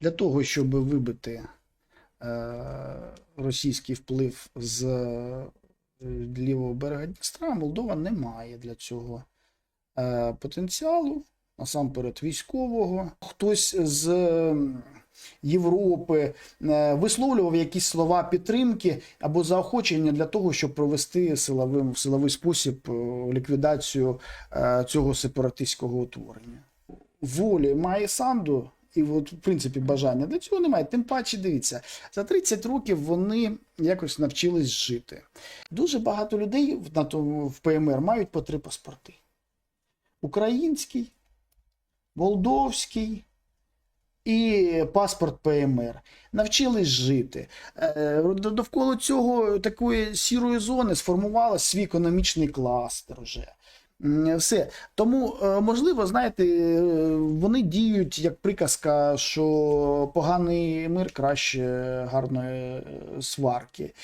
Для того, щоб вибити е, російський вплив з е, лівого берега Дністра, Молдова не має для цього е, потенціалу, насамперед військового. Хтось з Європи висловлював якісь слова підтримки або заохочення для того, щоб провести силовим, в силовий спосіб ліквідацію цього сепаратистського утворення. Волі має Санду, і от, в принципі, бажання для цього немає. Тим паче, дивіться, за 30 років вони якось навчились жити. Дуже багато людей в, на тому, в ПМР мають по три паспорти: український, молдовський і паспорт ПМР. Навчились жити. Е, Довкола цього такої сірої зони сформувався свій економічний кластер вже. Все. Тому, е, можливо, знаєте, вони діють як приказка, що поганий мир краще гарної е, сварки.